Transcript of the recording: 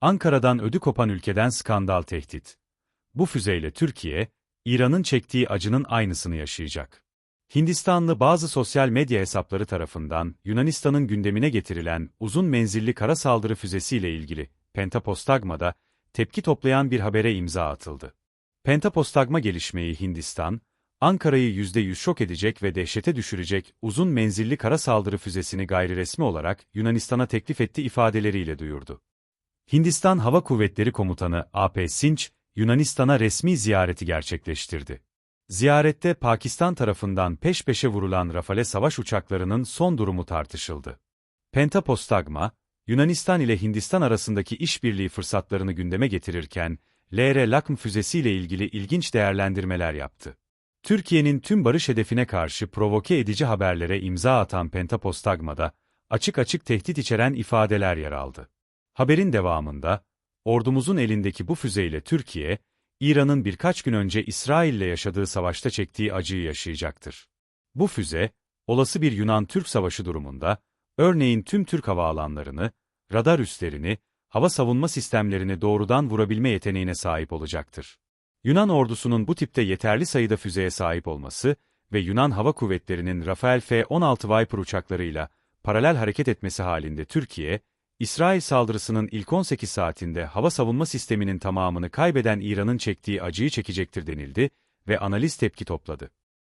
Ankara'dan ödü kopan ülkeden skandal tehdit. Bu füzeyle Türkiye, İran'ın çektiği acının aynısını yaşayacak. Hindistanlı bazı sosyal medya hesapları tarafından Yunanistan'ın gündemine getirilen uzun menzilli kara saldırı füzesiyle ilgili Pentapostagma'da tepki toplayan bir habere imza atıldı. Pentapostagma gelişmeyi Hindistan, Ankara'yı %100 şok edecek ve dehşete düşürecek uzun menzilli kara saldırı füzesini gayriresmi olarak Yunanistan'a teklif etti ifadeleriyle duyurdu. Hindistan Hava Kuvvetleri Komutanı A.P. Sinç, Yunanistan'a resmi ziyareti gerçekleştirdi. Ziyarette Pakistan tarafından peş peşe vurulan Rafale savaş uçaklarının son durumu tartışıldı. Pentapostagma, Yunanistan ile Hindistan arasındaki işbirliği fırsatlarını gündeme getirirken, LR Lakm füzesiyle ilgili ilginç değerlendirmeler yaptı. Türkiye'nin tüm barış hedefine karşı provoke edici haberlere imza atan Pentapostagma'da, açık açık tehdit içeren ifadeler yer aldı. Haberin devamında, ordumuzun elindeki bu füzeyle Türkiye, İran'ın birkaç gün önce İsrail'le yaşadığı savaşta çektiği acıyı yaşayacaktır. Bu füze, olası bir Yunan-Türk savaşı durumunda, örneğin tüm Türk havaalanlarını, radar üslerini, hava savunma sistemlerini doğrudan vurabilme yeteneğine sahip olacaktır. Yunan ordusunun bu tipte yeterli sayıda füzeye sahip olması ve Yunan Hava Kuvvetleri'nin Rafael F-16 Viper uçaklarıyla paralel hareket etmesi halinde Türkiye, İsrail saldırısının ilk 18 saatinde hava savunma sisteminin tamamını kaybeden İran'ın çektiği acıyı çekecektir denildi ve analiz tepki topladı.